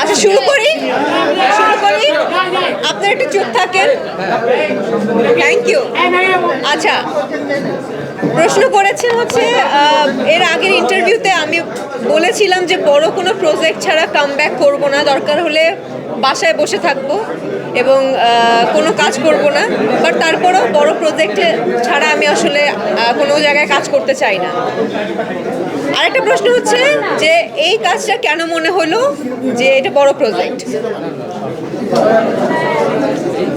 আচ্ছা শুরু করি? চুপ থাকেন? থ্যাংক ইউ আচ্ছা প্রশ্ন করেছেন হচ্ছে এর আগের ইন্টারভিউতে আমি বলেছিলাম যে বড় কোনো প্রজেক্ট ছাড়া কাম ব্যাক করব না, দরকার হলে বাসায় বসে থাকব এবং কোনো কাজ করব না। বাট তারপরেও বড় প্রজেক্টে ছাড়া আমি আসলে কোনো জায়গায় কাজ করতে চাই না। আরেকটা প্রশ্ন হচ্ছে যে, এই কাজটা কেন মনে হলো যে এটা বড় প্রজেক্ট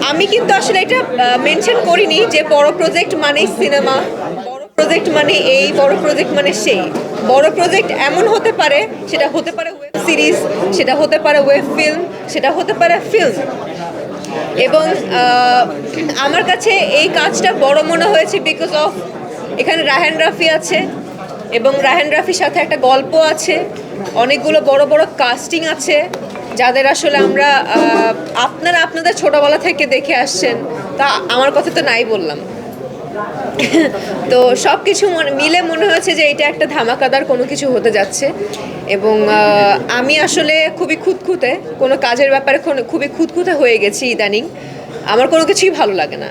আমি কিন্তু আসলে এটা মেনশন করিনি যে বড় প্রজেক্ট মানেই সিনেমা বড় প্রজেক্ট মানে এই, বড় প্রজেক্ট মানে সেই। বড় প্রজেক্ট এমন হতে পারে, সেটা হতে পারে ওয়েব সিরিজ সেটা হতে পারে ওয়েব ফিল্ম সেটা হতে পারে ফিল্ম এবং আমার কাছে এই কাজটা বড় মনে হয়েছে বিকজ অফ এখানে রাহেন রাফি আছে, এবং রাহেন রাফির সাথে একটা গল্প আছে, অনেকগুলো বড় বড় কাস্টিং আছে যাদের আসলে আমরা আপনারা আপনাদের ছোটবেলা থেকে দেখে আসছেন, তা আমার কথা তো নাই বললাম। তো সব কিছু মিলে মনে হয়েছে যে এটা একটা ধামাকাদার কোনো কিছু হতে যাচ্ছে। এবং আমি আসলে খুবই খুঁতখুঁতে, কোনো কাজের ব্যাপারে খুবই খুঁতখুঁতে হয়ে গেছি ইদানিং। আমার কোনো কিছুই ভালো লাগে না।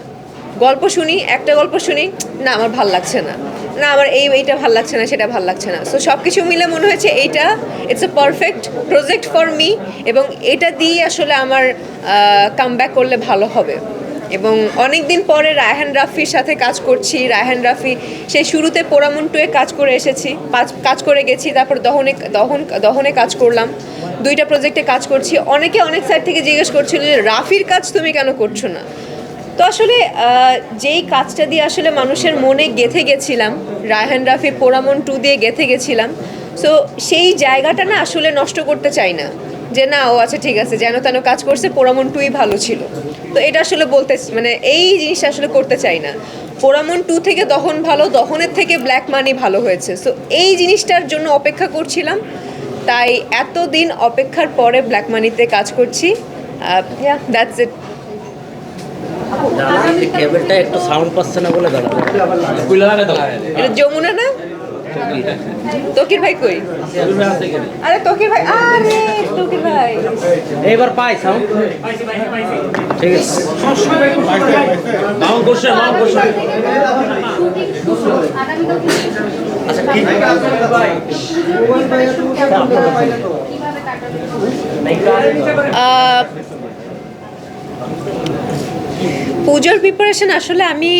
গল্প শুনি, একটা গল্প শুনি, না, আমার ভালো লাগছে না। না আমার এই, এইটা ভালো লাগছে না, সেটা ভালো লাগছে না। সো সব কিছু মিলে মনে হয়েছে এইটা it's a perfect project for me এবং এটা দিয়ে আসলে আমার কাম ব্যাক করলে ভালো হবে। এবং অনেক দিন পরে রায়হান রাফির সাথে কাজ করছি। রায়হান রাফি, সেই শুরুতে পোড়ামুন্টুয়ে কাজ করে এসেছি। কাজ করে গেছি, তারপর দহনে, দহন, দহনে কাজ করলাম। দুইটা প্রজেক্টে কাজ করছি। অনেকে অনেক সাইড থেকে জিজ্ঞেস করছিল যে, রাফির কাজ তুমি কেন করছ না? তো আসলে যেই কাজটা দিয়ে আসলে মানুষের মনে গেথে গেছিলাম, রায়হান রাফি পোড়ামন টু দিয়ে গেথে গেছিলাম সো সেই জায়গাটা না আসলে নষ্ট করতে চাই না, যে না, ও আচ্ছা ঠিক আছে, যেন তেন কাজ করছে, পোড়ামন টুই ভালো ছিল। তো এটা আসলে বলতে মানে এই জিনিসটা আসলে করতে চাই না। পোড়ামন টু থেকে দহন ভালো, দহনের থেকে ব্ল্যাক মানি ভালো হয়েছে। সো এই জিনিসটার জন্য অপেক্ষা করছিলাম, তাই এতদিন অপেক্ষার পরে ব্ল্যাক মানিতে কাজ করছি। দ্যাটস ইট কেবলটা একটু সাউন্ড পাচ্ছে না বলে দাঁড়াবে এটা যমুনা না? তকির ভাই কই? আরে তকির ভাই আরে তকির ভাই। এইবার পাই সাউন্ড ঠিক আছে। আচ্ছা ঠিক আহ, পুজোর প্রিপারেশন আসলে আমি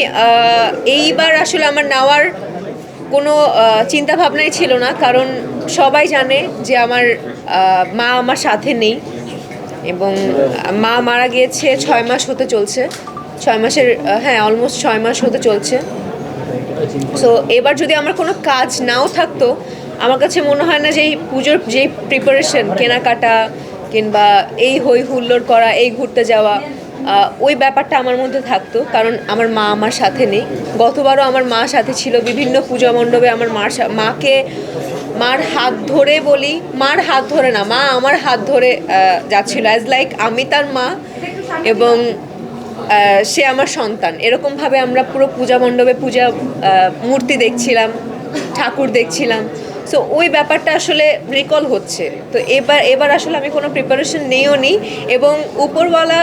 এইবার আসলে আমার নেওয়ার কোনো চিন্তা ভাবনাই ছিল না। কারণ সবাই জানে যে আমার মা আমার সাথে নেই এবং মা মারা গিয়েছে ছয় মাস হতে চলছে। ছয় মাসের হ্যাঁ অলমোস্ট ছয় মাস হতে চলছে। সো এবার যদি আমার কোনো কাজ নাও থাকতো, আমার কাছে মনে হয় না যে এই পুজোর যেই প্রিপারেশন কেনাকাটা কিংবা এই হই হুল্লোড় করা, এই ঘুরতে যাওয়া ওই ব্যাপারটা আমার মধ্যে থাকতো, কারণ আমার মা আমার সাথে নেই। গতবারও আমার মা সাথে ছিল, বিভিন্ন পূজা মণ্ডপে আমার মার মাকে মার হাত ধরে বলি, মার হাত ধরে না, মা আমার হাত ধরে যাচ্ছিল অ্যাজ লাইক আমি তার মা এবং সে আমার সন্তান। এরকমভাবে আমরা পুরো পূজা মণ্ডপে পূজা মূর্তি দেখছিলাম, ঠাকুর দেখছিলাম। সো ওই ব্যাপারটা আসলে রিকল হচ্ছে। তো এবার এবার আসলে আমি কোনো প্রিপারেশন নেইও নি এবং উপরওয়ালা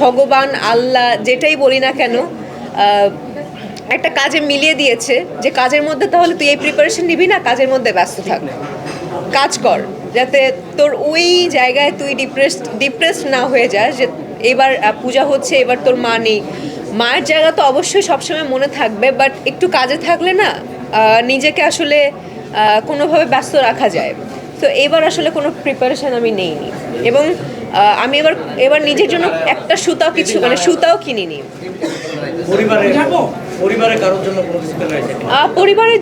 ভগবান, আল্লাহ যেটাই বলি না কেন একটা কাজে মিলিয়ে দিয়েছে যে কাজের মধ্যে তাহলে তুই এই প্রিপারেশন নিবি না, কাজের মধ্যে ব্যস্ত থাক। কাজ কর, যাতে তোর ওই জায়গায় তুই ডিপ্রেস ডিপ্রেস না হয়ে যাস, যে এবার পূজা হচ্ছে, এবার তোর মা নেই। মায়ের জায়গা তো অবশ্যই সবসময় মনে থাকবে বাট একটু কাজে থাকলে না নিজেকে আসলে কোনোভাবে ব্যস্ত রাখা যায়। তো এবার আসলে কোনো প্রিপারেশন আমি নেইনি। এবং আমি এবার এবার নিজের জন্য একটা সুতাও কিছু মানে সুতাও কিনিনি। পরিবারে পরিবারে কারোর জন্য পরিবারের জন্য